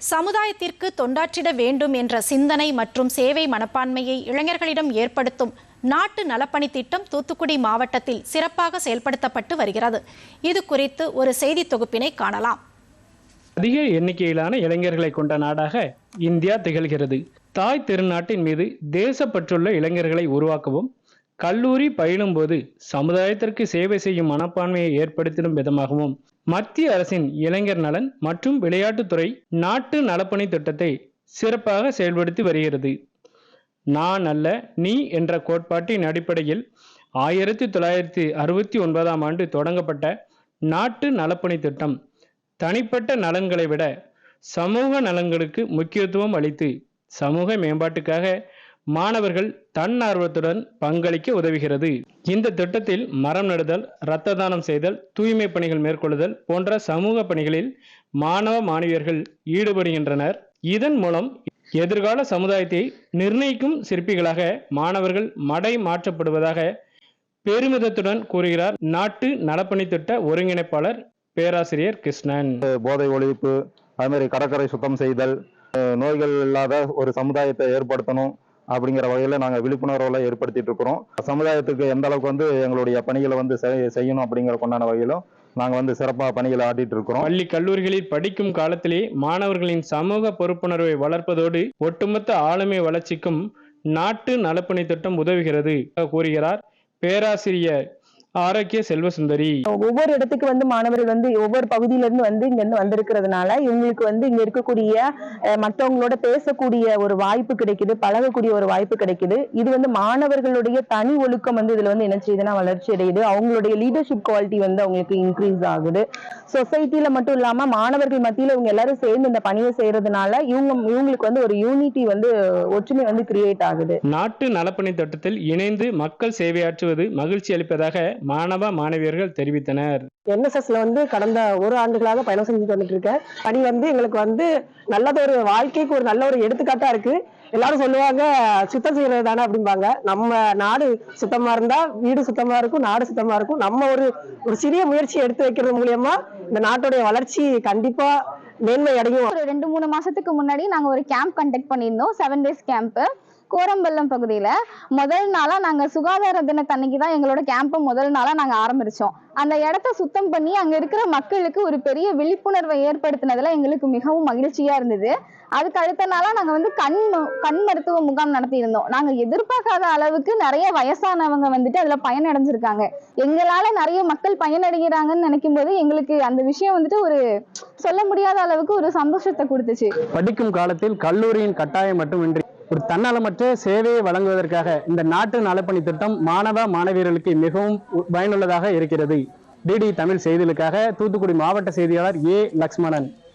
சமுதாயத்திற்கு தொண்டாற்றிட வேண்டும் என்ற சிந்தனை மற்றும் சேவை மனப்பான்மையை இளைஞர்களிடம் ஏற்படுத்தும் நாட்டு நலப்பணி திட்டம் தூத்துக்குடி மாவட்டத்தில் சிறப்பாக செயல்படுத்தப்பட்டு வருகிறது. இது குறித்து ஒரு செய்தி தொகுப்பினை காணலாம். அதிக எண்ணிக்கையிலான இளைஞர்களை கொண்ட நாடாக இந்தியா திகழ்கிறது. தாய் திருநாட்டின் மீது தேசப்பற்றுள்ள இளைஞர்களை உருவாக்கவும் கல்லூரி பயிலும்போது சமுதாயத்திற்கு சேவை செய்யும் மனப்பான்மையை ஏற்படுத்திடும் விதமாகவும் மத்திய அரசின் இளைஞர் நலன் மற்றும் விளையாட்டுத்துறை நாட்டு நலப்பணி திட்டத்தை சிறப்பாக செயல்படுத்தி வருகிறது. நான் அல்ல நீ என்ற கோட்பாட்டின் அடிப்படையில் ஆயிரத்தி தொள்ளாயிரத்தி அறுபத்தி ஒன்பதாம் ஆண்டு தொடங்கப்பட்ட நாட்டு நலப்பணி திட்டம் தனிப்பட்ட நலன்களை விட சமூக நலன்களுக்கு முக்கியத்துவம் அளித்து சமூக மேம்பாட்டுக்காக மாணவர்கள் தன்னார்வத்துடன் பங்களிக்க உதவுகிறது. இந்த திட்டத்தில் மரம் நடுதல் இரத்த தானம் செய்தல் தூய்மை பணிகள் மேற்கொள்ளுதல் போன்ற சமூக பணிகளில் மாணவ மாணவியர்கள் ஈடுபடுகின்றனர். இதன் மூலம் எதிர்கால சமுதாயத்தை நிர்ணயிக்கும் சிற்பிகளாக மாணவர்கள் மடை மாற்றப்படுவதாக பெருமிதத்துடன் கூறுகிறார் நாட்டு நலப்பணி திட்ட ஒருங்கிணைப்பாளர் பேராசிரியர் கிருஷ்ணன். போதை ஒழிப்பு அது மாதிரி கடற்கரை சுத்தம் செய்தல் நோய்கள் இல்லாத ஒரு சமுதாயத்தை ஏற்படுத்தணும். அப்படிங்கிற வகையில் நாங்கள் விழிப்புணர்வுல ஏற்படுத்திட்டு இருக்கிறோம். சமுதாயத்துக்கு எந்த அளவுக்கு வந்து எங்களுடைய பணிகளை வந்து செய்- செய்யணும் அப்படிங்கிற கொண்டான வகையிலும் நாங்கள் வந்து சிறப்பாக பணிகளை ஆட்டிட்டு இருக்கிறோம். பள்ளி கல்லூரிகளில் படிக்கும் காலத்திலே மாணவர்களின் சமூக பொறுப்புணர்வை வளர்ப்பதோடு ஒட்டுமொத்த ஆளுமை வளர்ச்சிக்கும் நாட்டு நலப்பணி திட்டம் உதவுகிறது கூறுகிறார் பேராசிரியர் ஆரோக்கிய செல்வசுந்தரி ஒவ்வொரு இடத்துக்கு வந்து மாணவர்கள் வந்து ஒவ்வொரு பகுதியில இருந்து வந்து இங்க இருந்து வந்திருக்கிறதுனால இவங்களுக்கு வந்து இங்க இருக்கக்கூடிய அஹ், மத்தவங்களோட பேசக்கூடிய ஒரு வாய்ப்பு கிடைக்குது பழகக்கூடிய ஒரு வாய்ப்பு கிடைக்குது. இது வந்து மாணவர்களுடைய தனி ஒழுக்கம் வந்து இதுல வந்து என்ன செய்யுதுன்னா வளர்ச்சி அடையுது. அவங்களுடைய லீடர்ஷிப் குவாலிட்டி வந்து அவங்களுக்கு இன்க்ரீஸ் ஆகுது. சொசைட்டில மட்டும் இல்லாம மாணவர்கள் மத்தியில இவங்க எல்லாரும் சேர்ந்து இந்த பணியை செய்யறதுனால இவங்க இவங்களுக்கு வந்து ஒரு யூனிட்டி வந்து ஒற்றுமை வந்து கிரியேட் ஆகுது. நாட்டு நலப்பணி திட்டத்தில் இணைந்து மக்கள் சேவையாற்றுவது மகிழ்ச்சி அளிப்பதாக மாணவ மாணவியர்கள் தெரிவித்தனர். என்எஸ்எஸ்ல வந்து கடந்த ஒரு ஆண்டுகளாக பயணம் செஞ்சுட்டு வந்துட்டு இருக்கேன் பணி வந்து எங்களுக்கு வந்து நல்லதொரு வாழ்க்கைக்கு ஒரு நல்ல ஒரு எடுத்துக்காட்டா இருக்கு. எல்லாரும் சொல்லுவாங்க சுத்தம் செய்யறது தானே அப்படிம்பாங்க. நம்ம நாடு சுத்தமா இருந்தா வீடு சுத்தமா இருக்கும் நாடு சுத்தமா இருக்கும். நம்ம ஒரு ஒரு சிறிய முயற்சி எடுத்து வைக்கிறது மூலியமா இந்த நாட்டுடைய வளர்ச்சி கண்டிப்பா மேன்மை அடையும். ஒரு ரெண்டு மூணு மாசத்துக்கு முன்னாடி நாங்க ஒரு கேம்ப் கண்டக்ட் பண்ணியிருந்தோம். செவன் டேஸ் கேம்ப் கோரம்பள்ளம் பகுதியில முதல் நாளா நாங்க சுகாதார தினத்தன்னைக்கு தான் எங்களோட கேம்பை முதல் நாளா நாங்க ஆரம்பிச்சோம். அந்த இடத்த சுத்தம் பண்ணி அங்க இருக்கிற மக்களுக்கு ஒரு பெரிய விழிப்புணர்வை ஏற்படுத்தினதுல எங்களுக்கு மிகவும் மகிழ்ச்சியா இருந்தது. அதுக்கு அடுத்த நாளா நாங்க வந்து கண் கண் மருத்துவ முகாம் நடத்தியிருந்தோம். நாங்க எதிர்பார்க்காத அளவுக்கு நிறைய வயசானவங்க வந்துட்டு அதுல பயனடைஞ்சிருக்காங்க. எங்களால நிறைய மக்கள் பயனடைகிறாங்கன்னு நினைக்கும் போது எங்களுக்கு அந்த விஷயம் வந்துட்டு ஒரு சொல்ல முடியாத அளவுக்கு ஒரு சந்தோஷத்தை கொடுத்துச்சு. படிக்கும் காலத்தில் கல்லூரியின் கட்டாயம் மட்டுமின்றி ஒரு தன்னலமற்ற சேவையை வழங்குவதற்காக இந்த நாட்டு நலப்பணி திட்டம் மாணவ மாணவியர்களுக்கு மிகவும் பயனுள்ளதாக இருக்கிறது. டிடி தமிழ் செய்திகளுக்காக தூத்துக்குடி மாவட்ட செய்தியாளர் ஏ லக்ஷ்மணன்.